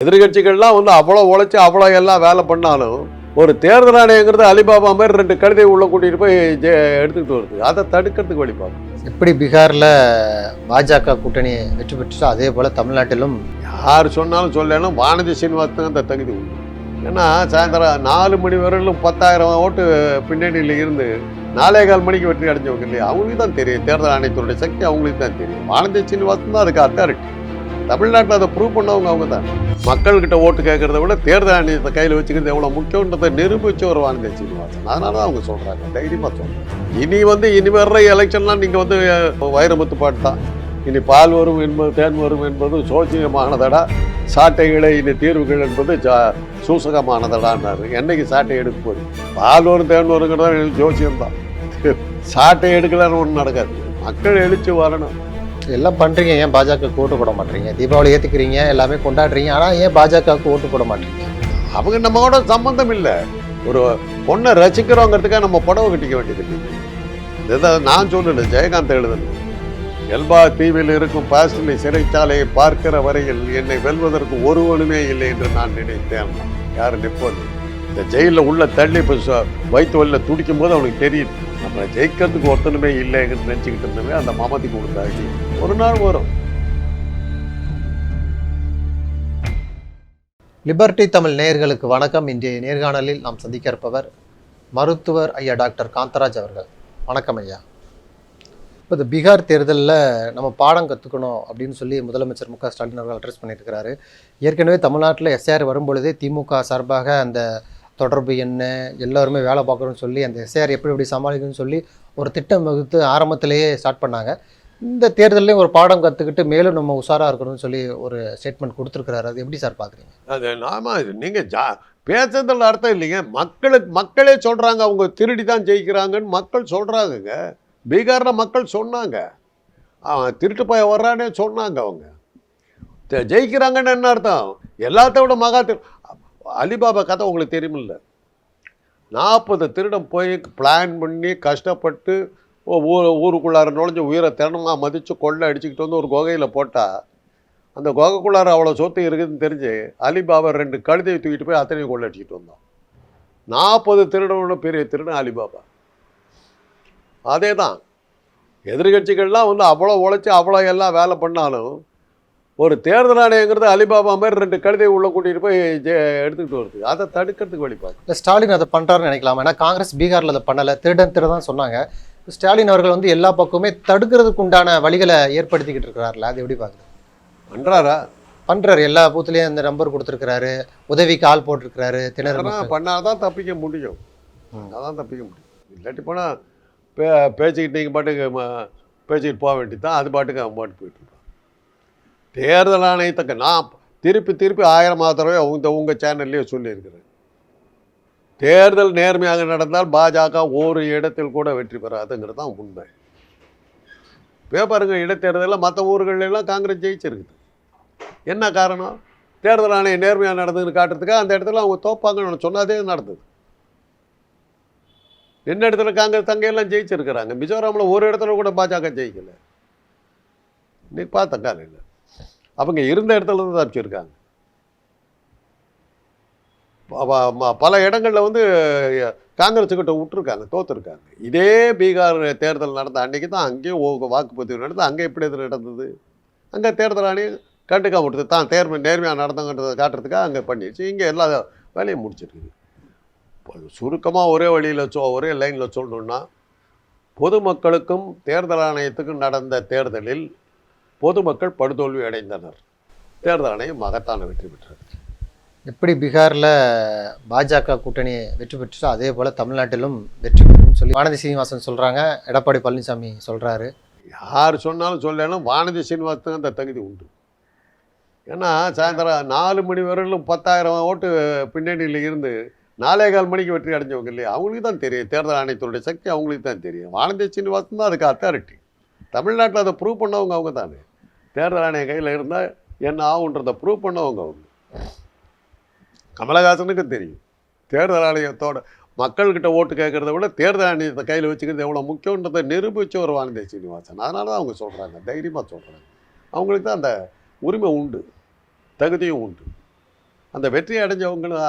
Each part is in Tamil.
எதிர்கட்சிகள்லாம் வந்து அவ்வளோ உழைச்சி அவ்வளோ எல்லாம் வேலை பண்ணாலும் ஒரு தேர்தல் ஆணையங்கிறது அலிபாபா மாதிரி ரெண்டு கழுதையை உள்ள கூட்டிகிட்டு போய் ஜெ- எடுத்துக்கிட்டு வருது. அதை தடுக்கிறதுக்கு வழி பார்க்கணும் எப்படி பீகாரில் பாஜக கூட்டணி வெற்றி பெற்றுச்சோ அதே போல் தமிழ்நாட்டிலும் யார் சொன்னாலும் சொல்லணும் வானதி சீனிவாசனுக்கு அந்த தகுதி உண்டு. ஏன்னா சாயந்தரம் நாலு மணி வரையிலும் பத்தாயிரம் ஓட்டு பின்னணியில் இருந்து நாலே கால் மணிக்கு வெற்றி அடைஞ்சவங்க இல்லையா? அவங்களுக்கு தான் தெரியும். தேர்தல் ஆணையத்தினுடைய சக்தி அவங்களுக்கு தான் தெரியும். வானதி சீனிவாசன் தான் அதுக்கு அத்தாரிட்டி தமிழ்நாட்டில் அதை ப்ரூவ் பண்ணவங்க அவங்க தான் மக்கள்கிட்ட ஓட்டு கேட்கறத விட தேர்தல் ஆணையத்தை கையில் வச்சுக்கிறது எவ்வளோ முக்கியன்றதை நிரூபிச்சு ஒரு வானதி சீனிவாசன் அதனால தான் அவங்க சொல்கிறாங்க தைரியமாக சொல்கிறாங்க இனி வந்து இனி வர்ற எலெக்ஷன்லாம் நீங்கள் வந்து வைரமுத்து பாட்டு தான். இனி பால் வரும் என்பது தேன் வரும் என்பது சோசியமானதடா. சாட்டைகளை இனி தீர்வுகள் என்பது ஜா சூசகமானதடான்னாரு. என்னைக்கு சாட்டை எடுக்க போய் பால் வரும் தேன் வருங்கிறத ஜோசியம்தான். சாட்டை எடுக்கலான்னு ஒன்றும் நடக்காது. மக்கள் எழுச்சி வரணும். எல்லாம் பண்ணுறீங்க ஏன் பாஜக ஓட்டு போட மாட்டீங்க? தீபாவளி ஏற்றுக்கிறீங்க எல்லாமே கொண்டாடுறீங்க. ஆனால் ஏன் பாஜகவுக்கு ஓட்டு போட மாட்டீங்க? அவங்க நம்மளோட சம்மந்தம் இல்லை. ஒரு பொண்ணை ரசிக்கிறோங்கிறதுக்காக நம்ம புடவை கட்டிக்க வேண்டியது இல்லை. இதை நான் சொல்லல ஜெயகாந்த் எழுதணும் எல்பா தீவில் இருக்கும் பாசிலை சிறைச்சாலையை பார்க்கிற வரையில் என்னை வெல்வதற்கு ஒருவனுமே இல்லை என்று நான் நினைத்தேன். யார் நிற்பது இந்த ஜெயிலில் உள்ள தள்ளி இப்போ வயிற்று வழியில் துடிக்கும் போது அவனுக்கு தெரியுது. நம்ம ஜெயிக்கிறதுக்கு ஒருத்தனுமே இல்லைங்கிறது நினச்சிக்கிட்டு இருந்தவே அந்த மாமத்துக்கு கொடுத்தாச்சு. ஒரு நாள் வரும். லிபர்டி தமிழ் நேயர்களுக்கு வணக்கம். இன்றைய நேர்காணலில் நாம் சந்திக்க இருப்பவர் மருத்துவர் ஐயா டாக்டர் காந்தராஜ் அவர்கள். வணக்கம் ஐயா. இப்போ இந்த பீகார் தேர்தலில் நம்ம பாடம் கற்றுக்கணும் அப்படின்னு சொல்லி முதலமைச்சர் மு க ஸ்டாலின் அவர்கள் அட்ரஸ் பண்ணியிருக்கிறாரு. ஏற்கனவே தமிழ்நாட்டில் எஸ்ஆர் வரும்பொழுதே திமுக சார்பாக அந்த தொடர்பு என்ன எல்லாருமே வேலை பார்க்குறோன்னு சொல்லி அந்த எஸ்ஆர் எப்படி எப்படி சமாளிக்கணும்னு சொல்லி ஒரு திட்டம் வகுத்து ஆரம்பத்திலேயே ஸ்டார்ட் பண்ணாங்க. இந்த தேர்தலையும் ஒரு பாடம் கற்றுக்கிட்டு மேலும் நம்ம உஷாராக இருக்கணும்னு சொல்லி ஒரு ஸ்டேட்மெண்ட் கொடுத்துருக்குறாரு. அது எப்படி சார் பார்க்குறீங்க அது நாம் நீங்கள் ஜா பேசுறதுல அர்த்தம் இல்லைங்க. மக்களுக்கு மக்களே சொல்கிறாங்க அவங்க திருடி தான் ஜெயிக்கிறாங்கன்னு மக்கள் சொல்கிறாங்கங்க பீகாரில் மக்கள் சொன்னாங்க. அவன் திருட்டு போய் வர்றானே சொன்னாங்க அவங்க. ஜெயிக்கிறாங்கன்னு என்ன அர்த்தம்? எல்லாத்த விட மகா திரு அலிபாபா கதை உங்களுக்கு தெரியுமில்ல. நாற்பது திருடம் போய் பிளான் பண்ணி கஷ்டப்பட்டு ஊ- ஊர் ஊருக்குள்ளார நுழைஞ்சு உயிரை திறனமாக மதித்து கொள்ளை அடிச்சுக்கிட்டு வந்து ஒரு குகையில் போட்டால் அந்த குகைக்குள்ளார அவ்வளோ சொத்து இருக்குதுன்னு தெரிஞ்சு அலிபாபா ரெண்டு கழுதையை தூக்கிட்டு போய் அத்தனையும் கொள்ளை கொள்ளடிச்சிட்டு வந்தோம் நாற்பது திருடனோட பெரிய திருடன் அலிபாபா. அதே தான் எதிர்கட்சிகள்லாம் வந்து அவ்வளோ உழைச்சி அவ்வளோ எல்லாம் வேலை பண்ணாலும் ஒரு தேர்தல் ஆணையங்கிறது அலிபாபா மாதிரி ரெண்டு கழுதையை உள்ள கூட்டிகிட்டு போய் ஜெ- எடுத்துக்கிட்டு வருது. அதை தடுக்கிறதுக்கு வழி பார்க்கணும். இல்லை ஸ்டாலின் அதை பண்ணுறாருன்னு நினைக்கலாம்? ஏன்னா காங்கிரஸ் பீகாரில் அதை பண்ணலை. திருடன் திருதான் சொன்னாங்க. ஸ்டாலின் அவர்கள் வந்து எல்லா பக்கமே தடுக்கிறதுக்கு உண்டான வழிகளை ஏற்படுத்திக்கிட்டு இருக்கிறாருல. அது எப்படி பார்க்குறது பண்றாரா? பண்ணுறாரு எல்லா பூத்துலேயும் அந்த நம்பர் கொடுத்துருக்கிறாரு. உதவிக்கு ஆள் போட்டிருக்கிறாரு. திணறு ஆனால் பண்ணாதான் தப்பிக்க முடியும். அதான் தப்பிக்க முடியும். இல்லாட்டி போனால் பே பேசிக்கிட்டு நீங்கள் பாட்டுக்கு பேசிக்கிட்டு போக வேண்டியது தான் அது பாட்டுக்கு அவன் பாட்டு போயிட்டு தேர்தல் ஆணையத்துக்கு நான் திருப்பி திருப்பி ஆயிரம் தடவை உங்க உங்கள் சேனல்லையே சொல்லியிருக்கிறேன். தேர்தல் நேர்மையாக நடந்தால் பாஜக ஒரு இடத்தில் கூட வெற்றி பெறாதுங்கிறது தான் உண்மை. இப்போ பாருங்க இடைத்தேர்தலில் மற்ற ஊர்களெல்லாம் காங்கிரஸ் ஜெயிச்சிருக்குது. என்ன காரணம்? தேர்தல் ஆணையம் நேர்மையாக நடந்ததுன்னு காட்டுறதுக்காக அந்த இடத்துல அவங்க தோப்பாங்கன்னு சொன்னாதே நடந்தது. என்ன இடத்துல காங்கிரஸ் தங்கையெல்லாம் ஜெயிச்சிருக்கிறாங்க. மிசோராமில் ஒரு இடத்துல கூட பாஜக ஜெயிக்கலை. இன்னைக்கு பார்த்தேன் காலையில். அவங்க இருந்த இடத்துல இருந்து தப்பிச்சிருக்காங்க பல இடங்களில் வந்து காங்கிரஸுக்கிட்ட விட்டுருக்காங்க தோத்துருக்காங்க. இதே பீகார் தேர்தல் நடந்த அன்னைக்கு தான் அங்கேயும் வாக்குப்பதிவு நடந்தது அங்கே எப்படி இது நடந்தது? அங்கே தேர்தல் ஆணையம் கண்டுக்காம விட்டுது தான் தேர்மை நேர்மையாக நடந்தங்கன்றதை காட்டுறதுக்காக அங்கே பண்ணிடுச்சு. இங்கே எல்லா வேலையும் முடிச்சிருக்குது. சுருக்கமாக ஒரே வழியில் சொ ஒரே லைனில் சொல்லணுன்னா பொதுமக்களுக்கும் தேர்தல் ஆணையத்துக்கும் நடந்த தேர்தலில் பொதுமக்கள் படுதோல்வி அடைந்தனர். தேர்தல் ஆணையம் மகத்தான வெற்றி பெற்றது. எப்படி பீகாரில் பாஜக கூட்டணி வெற்றி பெற்றுச்சோ அதே போல் தமிழ்நாட்டிலும் வெற்றி பெறும்னு சொல்லி வானதி சீனிவாசன் சொல்கிறாங்க எடப்பாடி பழனிசாமி சொல்கிறாரு யார் சொன்னாலும் சொல்லணும் வானதி சீனிவாசனுக்கு அந்த தகுதி உண்டு. ஏன்னா சாயந்தரம் நாலு மணி வரையிலும் பத்தாயிரம் ஓட்டு பின்னணியில் இருந்து நாலே கால் மணிக்கு வெற்றி அடைஞ்சவங்க இல்லையா? அவங்களுக்கு தான் தெரியும். தேர்தல் ஆணையத்தினுடைய சக்தி அவங்களுக்கு தான் தெரியும். வானதி சீனிவாசன் தான் அதுக்கு அத்தாரிட்டி தமிழ்நாட்டில் அதை ப்ரூவ் பண்ணவங்க அவங்க தானே. தேர்தல் ஆணையம் கையில் இருந்தால் என்ன ஆகுன்றதை ப்ரூவ் பண்ணவங்க அவங்க. கமலஹாசனுக்கு தெரியும். தேர்தல் ஆணையத்தோட மக்கள்கிட்ட ஓட்டு கேட்கறத விட தேர்தல் ஆணையத்தை கையில் வச்சுக்கிறது எவ்வளோ முக்கியன்றதை நிரூபித்த ஒரு வானதி சீனிவாசன். அதனால தான் அவங்க சொல்கிறாங்க தைரியமாக சொல்கிறாங்க அவங்களுக்கு தான் அந்த உரிமை உண்டு. தகுதியும் உண்டு. அந்த வெற்றி அடைஞ்சவங்களும்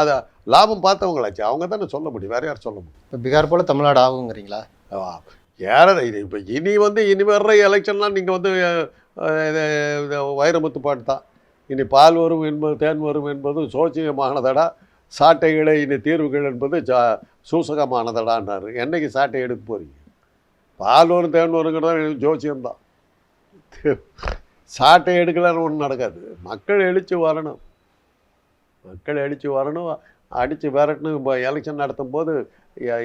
அதை லாபம் பார்த்தவங்களாச்சு. அவங்க தானே சொல்ல முடியும். வேற யார் சொல்ல முடியும். இப்போ பீகார் போல தமிழ்நாடு ஆகுங்கிறீங்களா? இது இப்போ இனி வந்து இனி வர்ற எலெக்ஷன்லாம் நீங்கள் வந்து வைரமுத்து பாட்டு தான். இனி பால் வரும் என்பது தேன் வரும் என்பது சோச்சியமானதடா. சாட்டைகளை இனி தீர்வுகள் என்பது சா சூசகமானதடான்றார் என்னைக்கு சாட்டை எடுக்க போகிறீங்க பால் வரும் தேன் வருங்கிறத ஜோசியம்தான். சாட்டை எடுக்கலன்னு ஒன்றும் நடக்காது. மக்கள் எழுச்சி வரணும். மக்கள் எழுச்சி வரணும். அடித்து விரட்டணும். இப்போ எலெக்ஷன் நடத்தும் போது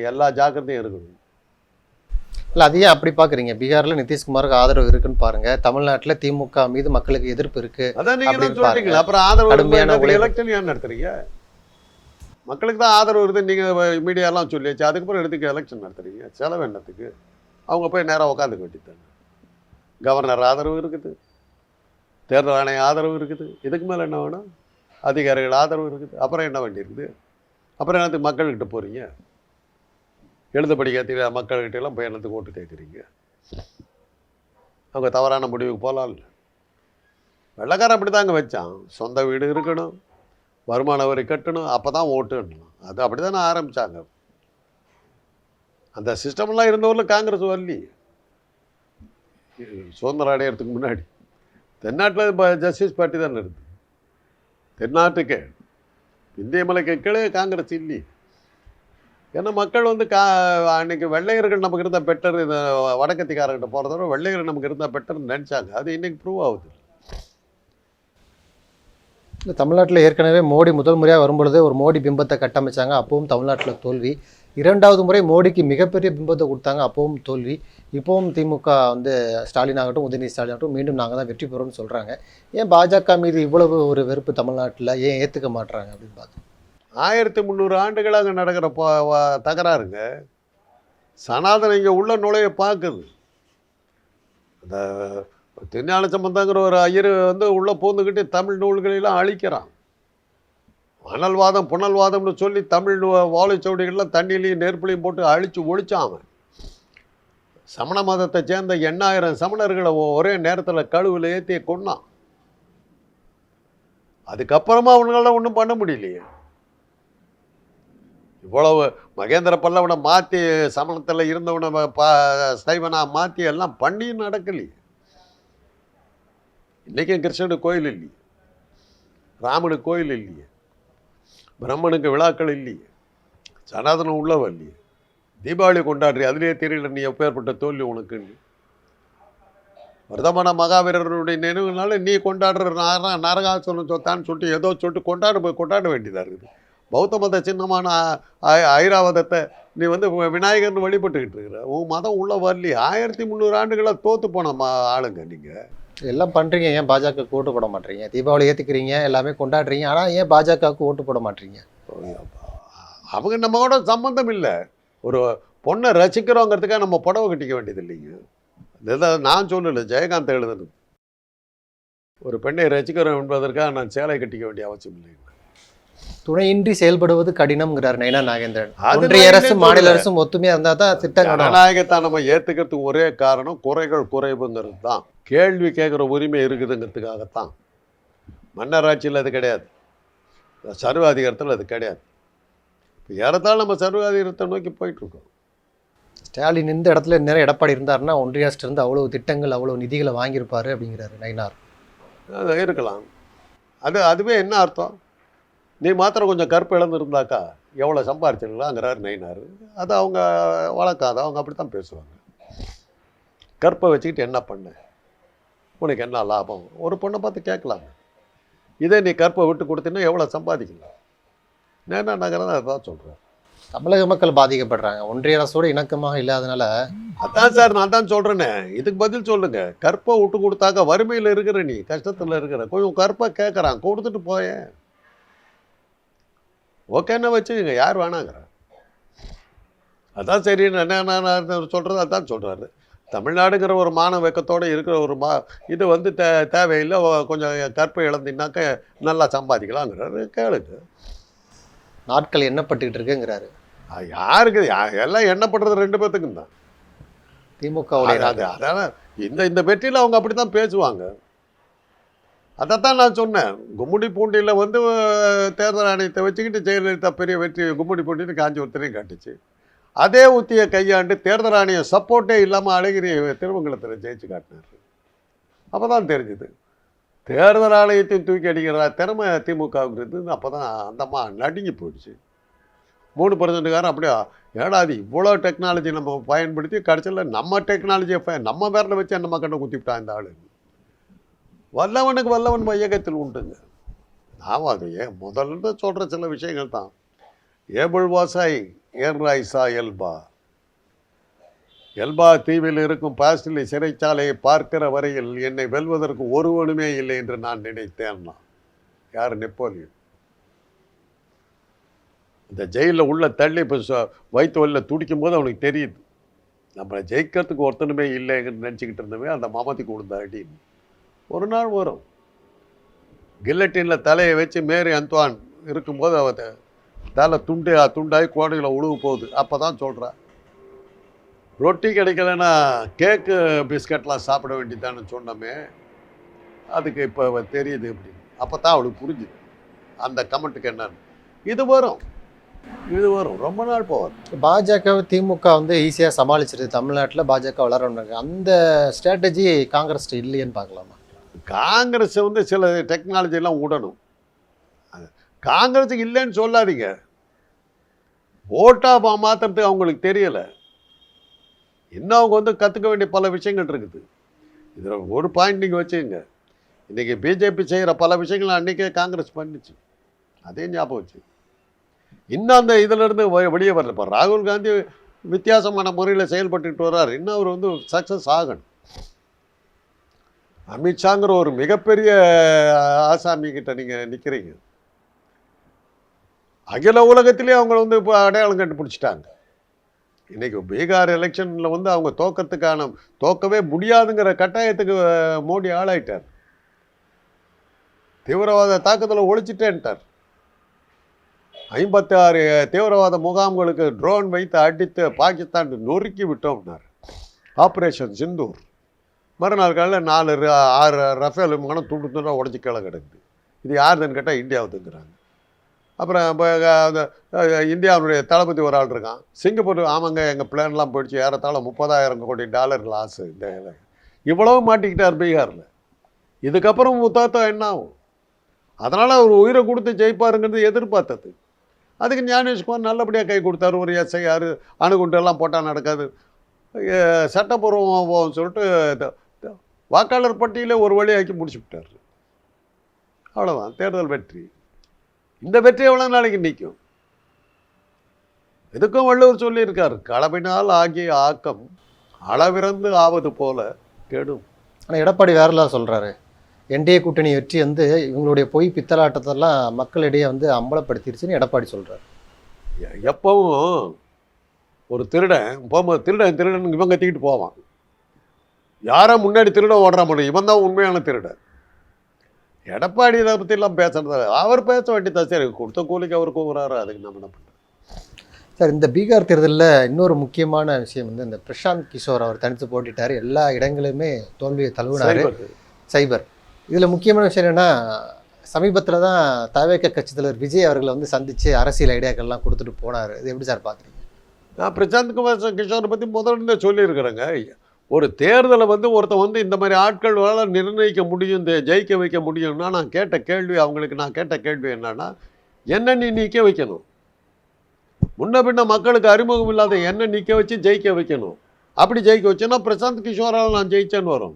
எல்லா ஜாக்கிரதையும் இருக்கணும். இல்லை அதையும் அப்படி பார்க்குறீங்க பீகாரில் நிதிஷ்குமாருக்கு ஆதரவு இருக்குன்னு பாருங்க. தமிழ்நாட்டில் திமுக மீது மக்களுக்கு எதிர்ப்பு இருக்கு. அப்புறம் ஆதரவு. எலெக்ஷன் ஏன் நடத்துறீங்க? மக்களுக்கு தான் ஆதரவு வருது நீங்க மீடியாலாம் சொல்லியாச்சு. அதுக்கப்புறம் எடுத்துக்க எலெக்ஷன் நடத்துறீங்க? செலவு என்னத்துக்கு? அவங்க போய் நேரா உட்காந்துக்க வேண்டியதானே கவர்னர் ஆதரவு இருக்குது. தேர்தல் ஆணைய ஆதரவு இருக்குது. இதுக்கு மேல என்ன வேணும்? அதிகாரிகள் ஆதரவு இருக்குது. அப்புறம் என்ன வேண்டி இருக்குது அப்புறம் என்னத்துக்கு மக்கள்கிட்ட போறீங்க? எழுத படிக்க தெரியாத மக்கள்கிட்ட எல்லாம் போய் என்னத்துக்கு ஓட்டு கேட்குறீங்க? அவங்க தவறான முடிவுக்கு போகலாம்ல. வெள்ளக்காரன் அப்படி தாங்க வச்சான். சொந்த வீடு இருக்கணும் வருமான வரி கட்டணும் அப்போ தான் ஓட்டுன்னலாம் அது அப்படி தானே ஆரம்பித்தாங்க அந்த சிஸ்டம்லாம் இருந்தவரில் காங்கிரஸ் வரலி சுதந்திரம் அடையிறதுக்கு முன்னாடி. தென்னாட்டில் இப்போ ஜஸ்டிஸ் பார்ட்டி தானே இருக்குது தென்னாட்டுக்கே. இந்திய மலைக்கு கீழே காங்கிரஸ் இல்லையே. ஏன்னா மக்கள் வந்து கா அன்னைக்கு வெள்ளையர்கள் நமக்கு இருந்தால் பெட்டர் இந்த வடக்கத்திக்காரர்கிட்ட போகிறத விட வெள்ளையர்கள் நமக்கு இருந்தால் பெட்டர்னு நினச்சாங்க. அது இன்னைக்கு ப்ரூவ் ஆகுது. இல்லை தமிழ்நாட்டில் ஏற்கனவே மோடி முதல் முறையாக வரும்பொழுது ஒரு மோடி பிம்பத்தை கட்டமைச்சாங்க. அப்பவும் தமிழ்நாட்டில் தோல்வி. இரண்டாவது முறை மோடிக்கு மிகப்பெரிய பிம்பத்தை கொடுத்தாங்க. அப்பவும் தோல்வி. இப்போவும் திமுக வந்து ஸ்டாலின் ஆகட்டும் உதயநிதி ஸ்டாலின் ஆகட்டும் மீண்டும் நாங்கள் தான் வெற்றி பெறோம்னு சொல்கிறாங்க ஏன் பாஜக மீது இவ்வளவு ஒரு வெறுப்பு தமிழ்நாட்டில் ஏன் ஏற்றுக்க மாட்டுறாங்க அப்படின்னு பார்த்து ஆயிரத்தி முந்நூறு ஆண்டுகளாக நடக்கிற ப- வ- தகராறுங்க. சனாதனம் இங்கே உள்ள நுழைய பார்க்குது. இந்த திருஞான சம்பந்தங்கிற ஒரு ஐயர் வந்து உள்ளே பூந்துக்கிட்டு தமிழ் நூல்களெல்லாம் அழிக்கிறான். அனல்வாதம் புனல்வாதம்னு சொல்லி தமிழ் நூ- தண்ணிலையும் தண்ணியிலையும் நெருப்புலையும் போட்டு அழித்து ஒழிச்சான் அவன். சமண மதத்தை சேர்ந்த எண்ணாயிரம் சமணர்களை ஒரே நேரத்தில் கழுவில் ஏற்றி கொன்னான். அதுக்கப்புறமா அவங்களால ஒன்றும் பண்ண முடியலையே. இவ்வளவு மகேந்திர பல்லவனை மாற்றி சமணத்தில் இருந்தவனை வ- பா சைவனா மாற்றி எல்லாம் பண்ணியும் நடக்கலையே. இன்றைக்கும் கிருஷ்ணனுக்கு கோயில் இல்லையே. ராமனுக்கு கோயில் இல்லையே. பிரம்மனுக்கு விழாக்கள் இல்லையே. சனாதனம் உள்ளவ இல்லையே தீபாவளி கொண்டாடுறி அதுலேயே தெரியல நீ எப்பேற்பட்ட தோல்வி உனக்கு வர்தமான மகாவீரருடைய நினைவுனால நீ கொண்டாடுற நரகாசுரன் சொத்தான்னு சொல்லிட்டு ஏதோ சொல்லிட்டு கொண்டாட கொண்டாட வேண்டியதாக இருக்குது. பௌத்த மத சின்னமான ஐராவதத்தை நீ வந்து விநாயகர்னு வழிபட்டுக்கிட்டு இருக்கிற. உன் மதம் உள்ள வரலையே. ஆயிரத்தி முந்நூறு ஆண்டுகளாக தோத்து போன ம ஆளுங்க நீங்கள் எல்லாம் பண்ணுறீங்க ஏன் பாஜகவுக்கு ஓட்டு போட மாட்டீங்க? தீபாவளி ஏற்றுக்கிறீங்க எல்லாமே கொண்டாடுறீங்க. ஆனால் ஏன் பாஜகவுக்கு ஓட்டு போட மாட்டீங்க? அவங்க நம்ம கூட சம்மந்தம் இல்லை. ஒரு பொண்ணை ரசிக்கிறோங்கிறதுக்காக நம்ம புடவை கட்டிக்க வேண்டியது இல்லைங்க. இதான் நான் சொல்லலை ஜெயகாந்த் எழுதுனது. ஒரு பெண்ணை ரசிக்கிறோம் என்பதற்காக நான் சேலை கட்டிக்க வேண்டிய அவசியம் இல்லை துணையின்றி செயல்படுவது கடினம்ங்கிறார் நைனா நாகேந்திரன். ஒன்றிய அரசு மாநில. அரசும் ஒத்துமையா இருந்தா தான் திட்டங்கள் ஜனநாயகத்தை நம்ம ஏத்துக்கிறதுக்கு ஒரே காரணம் குறைகள் குறைவுங்கிறது தான். கேள்வி கேட்குற உரிமை இருக்குதுங்கிறதுக்காகத்தான். மன்னராட்சியில் அது கிடையாது. சர்வாதிகாரத்தில் அது கிடையாது. இப்போ ஏறத்தாலும் நம்ம சர்வாதிகாரத்தை நோக்கி போயிட்டு இருக்கோம் ஸ்டாலின் இந்த இடத்துல நேரம் எடப்பாடி இருந்தாருன்னா ஒன்றிய அரசு இருந்து அவ்வளவு திட்டங்கள் அவ்வளவு நிதிகளை வாங்கியிருப்பாரு அப்படிங்கிறாரு அது இருக்கலாம். அது அதுவே என்ன அர்த்தம்? நீ மாத்திரம் கொஞ்சம் கற்பு இழந்திருந்தாக்கா எவ்வளோ சம்பாரிச்சிடலாங்கிறார் நைனார் அது அவங்க அது அவங்க அப்படி தான் பேசுவாங்க. கற்பை வச்சுக்கிட்டு என்ன பண்ண? உனக்கு என்ன லாபம்? ஒரு பொண்ணை பார்த்து கேட்கலாம். இதே நீ கற்பை விட்டு கொடுத்தீங்கன்னா எவ்வளோ சம்பாதிக்கலாம்? நேனா நகரம் அதான் சொல்கிறேன் தமிழக மக்கள் பாதிக்கப்படுறாங்க. ஒன்றிய அரசோட இணக்கமாக இல்லாதனால. அதான் சார் நான் தான் சொல்கிறேனே இதுக்கு பதில் சொல்லுங்க. கற்பை விட்டு கொடுத்தாக்க வறுமையில் இருக்கிற நீ கஷ்டத்தில் இருக்கிற. கொஞ்சம் கற்பை கேட்குறான் கொடுத்துட்டு போயேன். ஓகேன்னு வச்சுக்கோங்க யார் வேணாங்கிறா? அதான் சரி என்ன சொல்கிறது அதான் சொல்கிறாரு தமிழ்நாடுங்கிற ஒரு மான வெக்கத்தோட இருக்கிற ஒரு மா இது வந்து தே தேவையில்லை கொஞ்சம் கற்பை இழந்தினாக்க நல்லா சம்பாதிக்கலாங்கிறாரு. கேளுங்க. நாட்கள் எண்ணப்பட்டுக்கிட்டு இருக்குங்கிறாரு. யாருக்கு எல்லாம் எண்ணப்படுறது ரெண்டு பேர்த்துக்கும் தான். அது- அதான் இந்த இந்த வெற்றியில் அவங்க அப்படி தான் பேசுவாங்க. அதைத்தான் நான் சொன்னேன். கும்முடி பூண்டியில் வந்து தேர்தல் ஆணையத்தை வச்சுக்கிட்டு ஜெயலலிதா பெரிய வெற்றி கும்முடி பூண்டின்னு காஞ்சிபுரத்துலையும் காட்டுச்சு. அதே உத்தியை கையாண்டு தேர்தல் ஆணையம் சப்போர்ட்டே இல்லாமல் அழகிரி திருமங்கலத்தில் ஜெயிச்சு காட்டினார். அப்போ தான் தெரிஞ்சுது. தேர்தல் ஆணையத்தையும் தூக்கி அடிக்கிற திறமை திமுகவுக்கு இருந்தது அப்போ தான் அந்தம்மா நடுங்கி போயிடுச்சு. மூணு பர்சன்ட்டுக்காரன் அப்படியே ஏடாது இவ்வளோ டெக்னாலஜி நம்ம பயன்படுத்தி கடைசியில் நம்ம டெக்னாலஜியை நம்ம பேரில் வச்சு நம்ம கண்ணை குத்திவிட்டான் இந்த ஆளு? வல்லவனுக்கு வல்லவன் மையகத்தில் உண்டுங்க. நாம் அது ஏன் முதல்ல சொல்கிற சில விஷயங்கள் தான். ஏபிள் வாசாய் ஏன் எல்பா? எல்பா தீவில் இருக்கும் பாஸ்டிலி சிறைச்சாலையை பார்க்கிற வரையில் என்னை வெல்வதற்கு ஒருவனுமே இல்லை என்று நான் நினைத்தேன்னா யார்? நெப்போலியன். இந்த ஜெயிலில் உள்ள தள்ளி இப்போ வயிற்று வழியில் துடிக்கும் போது அவனுக்கு தெரியுது. நம்மளை ஜெயிக்கிறதுக்கு ஒருத்தனுமே இல்லைங்கன்னு நினச்சிக்கிட்டு இருந்தவே அந்த மமதிக்கு விழுந்த அடின்னு ஒரு நாள் வரும். கில்லட்டினில் தலையை வச்சு மேரி அந்த்வான் இருக்கும்போது அவ தலை துண்டு துண்டாகி கோடையில் உழுவு போகுது. அப்போ தான் சொல்கிறா ரொட்டி கிடைக்கலன்னா கேக்கு பிஸ்கட்லாம் சாப்பிட வேண்டியதான்னு சொன்னோமே அதுக்கு இப்போ தெரியுது அப்படின்னு. அப்போ தான் அவளுக்கு புரிஞ்சுது. அந்த கமெண்ட்டுக்கு என்னன்னு. இது வரும். இது வரும். ரொம்ப நாள் போகாது. பாஜக திமுக வந்து ஈஸியாக சமாளிச்சிருது தமிழ்நாட்டில். பாஜக வளரணும் அந்த ஸ்ட்ராட்டஜி காங்கிரஸ் இல்லையேன்னு பார்க்கலாமா? காங்கிரஸ் வந்து சில டெக்னாலஜிலாம் விடணும் அது காங்கிரஸுக்கு இல்லைன்னு சொல்லாதீங்க. ஓட்டா மா- அவங்களுக்கு தெரியலை. இன்னும் அவங்க வந்து கற்றுக்க வேண்டிய பல விஷயங்கள் இருக்குது. இதில் ஒரு பாயிண்ட் நீங்கள் வச்சுக்கோங்க. இன்றைக்கி பிஜேபி செய்கிற பல விஷயங்கள் அன்றைக்கே காங்கிரஸ் பண்ணிச்சு. அதே ஞாபகம் வச்சு. இன்னும் அந்த இதிலிருந்து வெளியே வரல. இப்போ ராகுல் காந்தி வித்தியாசமான முறையில் செயல்பட்டுட்டு வர்றார். இன்னும் அவர் வந்து சக்ஸஸ் ஆகணும். அமித்ஷாங்கிற ஒரு மிகப்பெரிய ஆசாமி கிட்ட நீங்கள் நிற்கிறீங்க அகில உலகத்திலே அவங்கள வந்து இப்போ அடையாளம் கண்டுபிடிச்சிட்டாங்க. இன்னைக்கு பீகார் எலெக்ஷனில் வந்து அவங்க தோக்கத்துக்கான தோக்கவே முடியாதுங்கிற கட்டாயத்துக்கு மோடி ஆளாயிட்டார். தீவிரவாத தாக்குதலை ஒழிச்சிட்டேன்ட்டார். ஐம்பத்தி ஆறு தீவிரவாத முகாம்களுக்கு ட்ரோன் வைத்து அடித்து பாகிஸ்தான் நொறுக்கி விட்டோம்னார். ஆப்ரேஷன் சிந்தூர் மறுநாள் காலையில் நாலு ஆறு ரஃபேல் விமானம் துண்டு துண்டாக உடச்சி கீழே கிடக்குது. இது யாருதுன்னு கேட்டால் இந்தியாவுதுங்கிறாங்க அப்புறம் இப்போ அந்த இந்தியாவுடைய தளபதி ஒரு ஆள் இருக்கான். சிங்கப்பூர் ஆமாங்க எங்கள் பிளான்லாம் போயிடுச்சு. ஏறத்தாழ முப்பதாயிரம் கோடி டாலர் லாஸு இந்த இவ்வளவு மாட்டிக்கிட்டார் பீகாரில். இதுக்கப்புறம் முத்தாத்தா என்ன ஆகும்? அதனால் அவர் உயிரை கொடுத்து ஜெயிப்பாருங்கிறது எதிர்பார்த்தது. அதுக்கு ஞானேஷ்குமார் நல்லபடியாக கை கொடுத்தாரு. ஒரு எஸ்ஐஆர் அணுகுண்டு எல்லாம் போட்டால் நடக்காது. சட்டப்பூர்வம் சொல்லிட்டு வாக்காளர் பட்டியலே ஒரு வழியாக்கி முடிச்சு விட்டார். அவ்வளோதான் தேர்தல் வெற்றி. இந்த வெற்றி எவ்வளோ நாளைக்கு நிற்கும் இதுக்கும் வள்ளுவர் சொல்லியிருக்கார் களவினால் ஆகிய ஆக்கம் அளவிறந்து ஆவது போல கெடும். ஆனால் எடப்பாடி வேறலா சொல்கிறாரு என்டிஏ கூட்டணி வெற்றி வந்து இவங்களுடைய பொய் பித்தலாட்டத்தெல்லாம் மக்களிடையே வந்து அம்பலப்படுத்திருச்சுன்னு எடப்பாடி சொல்கிறார் எப்பவும் ஒரு திருடன் போகும்போது திருடன் திருடன் இவன் கத்திக்கிட்டு போவான். யாரை முன்னாடி திருட ஓடுற முடியும் இவன் தான் உண்மையான திருடன் எடப்பாடி இதை பற்றிலாம் பேசுறது அவர் பேச வேண்டியதா சரி கொடுத்த கூலிக்கு அவர் கூவுறாரு. அதுக்கு நம்ம என்ன பண்ணுறோம் சார் இந்த பீகார் தேர்தலில் இன்னொரு முக்கியமான விஷயம் வந்து இந்த பிரசாந்த் கிஷோர் அவர் தனித்து போட்டிட்டார். எல்லா இடங்களுமே தோல்வியை தழுவினார். சைபர். இதில் முக்கியமான விஷயம் என்னென்னா சமீபத்தில் தான் தவேக கட்சி தலைவர் விஜய் அவர்களை வந்து சந்தித்து அரசியல் ஐடியாக்கள்லாம் கொடுத்துட்டு போனார். இது எப்படி சார் பார்க்குறீங்க நான் பிரசாந்த் குமார் கிஷோரை பற்றி முதல்ல சொல்லியிருக்கிறேங்க. ஒரு தேர்தலை வந்து ஒருத்தன் வந்து இந்த மாதிரி ஆட்களால் நிர்ணயிக்க முடியும் ஜெயிக்க வைக்க முடியும்னா நான் கேட்ட கேள்வி அவங்களுக்கு நான் கேட்ட கேள்வி என்னன்னா என்ன நீ நிற்க வைக்கணும். முன்ன பின்ன மக்களுக்கு அறிமுகம் இல்லாத என்ன நிற்க வச்சு ஜெயிக்க வைக்கணும். அப்படி ஜெயிக்க வச்சேன்னா பிரசாந்த் கிஷோரால் நான் ஜெயிச்சேன்னு வரும்.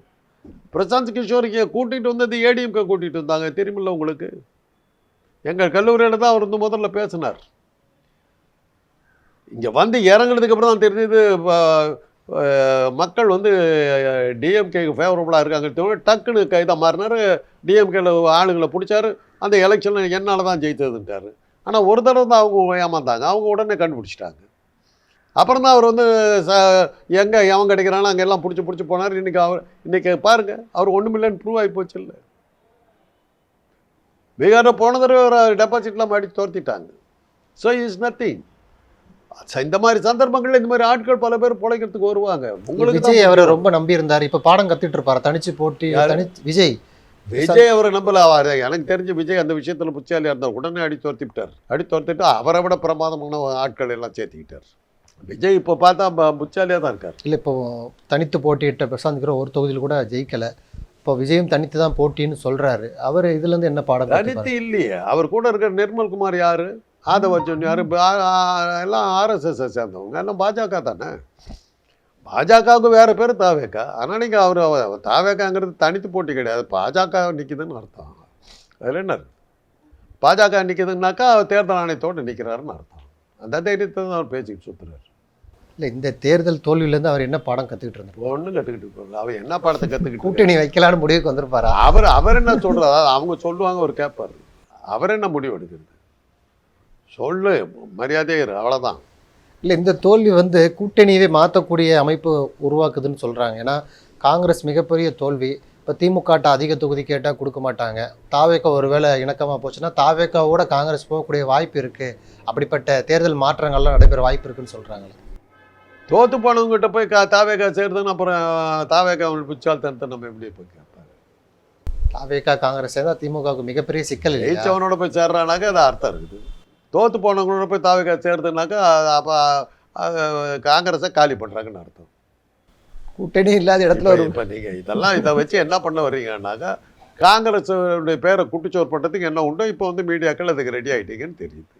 பிரசாந்த் கிஷோருக்கு கூட்டிகிட்டு வந்தது ஏடிஎம்கே கூட்டிகிட்டு வந்தாங்க. தெரியுமில்ல உங்களுக்கு? எங்கள் கல்லூரியில் தான் அவர் வந்து முதல்ல பேசினார். இங்கே வந்து இறங்குனதுக்கு அப்புறம் தான் தெரிஞ்சது மக்கள் வந்து டிஎம்கேக்கு ஃபேவரபுளாக இருக்காங்க. தவிர டக்குன்னு கைதாக மாறினார். டிஎம்கேல ஆளுங்களை பிடிச்சாரு. அந்த எலெக்ஷனில் என்னால் தான் ஜெயித்ததுன்ட்டார். ஆனால் ஒரு தடவை தான் அவங்க ஏமாந்தாங்க. அவங்க உடனே கண்டுபிடிச்சிட்டாங்க. அப்புறம் தான் அவர் வந்து ச எங்கே எவன் கிடைக்கிறானோ அங்கே எல்லாம் பிடிச்சி பிடிச்சி போனார். இன்றைக்கி அவர் இன்றைக்கி பாருங்கள் அவர் ஒன்றுமில்லைன்னு ப்ரூவ் ஆகி போச்சு இல்லை. பீகாரில் போன தடவை ஒரு டெபாசிட்லாம் மாடி தோர்த்திட்டாங்க. ஸோ இஸ் நத்திங் இந்த மாதிரி சந்தர்ப்பங்கள்ல இந்த மாதிரி ஆட்கள் பல பேர் பிழைக்கிறதுக்கு வருவாங்க. உங்களுக்கு விஜய் அவரை ரொம்ப நம்பி இருந்தார் இப்போ பாடம் கத்துட்டு இருப்பாரு. தனிச்சு போட்டி விஜய். விஜய் அவரை நம்பல. அவர் எனக்கு தெரிஞ்ச விஜய் அந்த விஷயத்துல புத்தியாலியா இருந்தார். உடனே அடி துரத்தி விட்டார். அடி துரத்திட்டு அவரை விட பிரமாதமான ஆட்கள் எல்லாம் சேர்த்துக்கிட்டார். விஜய் இப்போ பார்த்தா ப- புத்தியாலியா தான் இருக்கார். இல்லை இப்போ தனித்து போட்டியிட்ட பிரசாந்த் ஒரு தொகுதியில் கூட ஜெயிக்கலை. இப்போ விஜயும் தனித்து தான் போட்டின்னு சொல்றாரு. அவர் இதுலேருந்து என்ன பாடம் தனித்து? இல்லையே. அவர் கூட இருக்கிற நிர்மல் குமார் யாரு? ஆதவர்ஜன் யாரு? ப- ஆ- ஆ- எல்லாம் ஆர்எஸ்எஸ் சேர்ந்தவங்க. எல்லாம் பாஜக தானே? பாஜகவுக்கு வேற பேர் தாவேக்கா. ஆனால் நீங்கள் அவர் அவர் தாவேக்காங்கிறது தனித்து போட்டி கிடையாது. பாஜக நிற்குதுன்னு அர்த்தம். அதில் என்ன பாஜக நிற்குதுன்னாக்கா அவர் தேர்தல் ஆணையத்தோடு நிற்கிறாருன்னு அர்த்தம். அந்த தைரியத்தை தான் அவர் பேச்சுக்கிட்டு சுற்றுறாரு இல்லை இந்த தேர்தல் தோல்வியிலேருந்து அவர் என்ன பாடம் கற்றுக்கிட்டு இருந்தார்? ஒன்றும் கற்றுக்கிட்டு இருப்பாரு அவர் என்ன பாடத்தை கற்றுக்கிட்டு கூட்டணி வைக்கலான்னு முடிவுக்கு வந்திருப்பாரா? அவர் அவர் என்ன அதாவது அவங்க சொல்லுவாங்க அவர் கேட்பாரு அவர் என்ன முடிவு எடுக்கிறது சொல்லு மரியாதையே இரு அவ்வளோதான் இல்லை இந்த தோல்வி வந்து கூட்டணியவே மாற்றக்கூடிய அமைப்பு உருவாக்குதுன்னு சொல்கிறாங்க ஏன்னா காங்கிரஸ் மிகப்பெரிய தோல்வி. இப்போ திமுகட்ட அதிக தொகுதி கேட்டால் கொடுக்க மாட்டாங்க. தாவேக்கா ஒருவேளை இணக்கமாக போச்சுன்னா தாவேக்காவோட காங்கிரஸ் போகக்கூடிய வாய்ப்பு இருக்குது அப்படிப்பட்ட தேர்தல் மாற்றங்கள்லாம் நடைபெற வாய்ப்பு இருக்குன்னு சொல்கிறாங்களே தோத்து போனவங்ககிட்ட போய் கா தாவேக்கா சேர்துன்னு அப்புறம் தாவேக்கா அவங்களுக்கு பிச்சால் தரத்தை நம்ம எப்படி போய் கேட்பாரு? தாவேக்கா காங்கிரஸ் சேர்ந்தா திமுகவுக்கு மிகப்பெரிய சிக்கல் ஜெயிச்சவனோட போய் சேர்றானாக்கா அது அர்த்தம் இருக்குது. தோத்து போனவங்களோட போய் தாவேக்கா சேர்துனாக்கா அப்போ காங்கிரஸை காலி பண்ணுறாங்கன்னு அர்த்தம். கூட்டணி இல்லாத இடத்துல ஒரு இப்போ நீங்கள் இதெல்லாம் இதை வச்சு என்ன பண்ண வர்றீங்கன்னாக்கா காங்கிரஸ் பேரை குட்டிச்சோர் பண்ணுறதுக்கு என்ன உண்டோ இப்போ வந்து மீடியாக்கள் அதுக்கு ரெடி ஆகிட்டீங்கன்னு தெரியுது.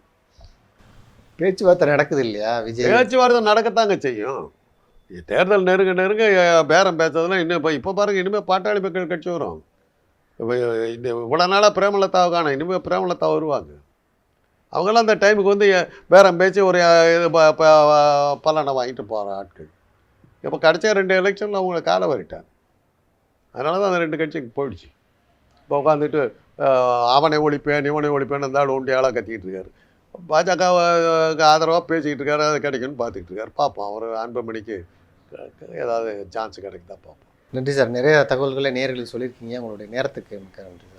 பேச்சுவார்த்தை நடக்குது இல்லையா விஜய்? பேச்சுவார்த்தை நடக்கத்தாங்க செய்யும். தேர்தல் நெருங்க நெருங்க பேரம் பேசுறதுலாம் இன்னும் இப்போ இப்போ பாருங்க இனிமேல் பாட்டாளி மக்கள் கட்சி வரும். இந்த இவ்வளோ நாளாக பிரேமலதாவை காணும் இனிமேல் பிரேமலதா வருவாங்க. அவங்களாம் அந்த டைமுக்கு வந்து வேற பேரம் ஒரு இது ப- ப- பலனை வாங்கிட்டு போகிற ஆட்கள். இப்போ கிடச்ச ரெண்டு எலெக்ஷனில் அவங்கள காலை வரிட்டாங்க அதனால தான் அந்த ரெண்டு கட்சிக்கு போயிடுச்சு. இப்போ உட்காந்துட்டு அவனை ஒழிப்பேன் இவனை ஒழிப்பேன் இருந்தாலும் ஆள் ஒண்டியாளாக கத்திக்கிட்டு இருக்காரு. பாஜக ஆதரவாக பேசிக்கிட்டு இருக்காரு அது கிடைக்கும்னு பார்த்துக்கிட்டு இருக்காரு. பார்ப்போம் அவர் அன்புமணிக்கு ஏதாவது சான்ஸ் கிடைக்குதா பார்ப்போம். நன்றி சார். நிறைய தகவல்களை நேயர்களுக்கு சொல்லியிருக்கீங்க. உங்களுடைய நேரத்துக்கு மிக்க நன்றி.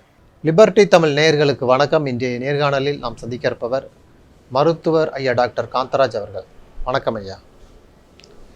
லிபர்டி தமிழ் நேயர்களுக்கு வணக்கம். இன்றைய நேர்காணலில் நாம் சந்திக்க இருப்பவர் மருத்துவர் ஐயா டாக்டர் காந்தராஜ் அவர்கள். வணக்கம் ஐயா.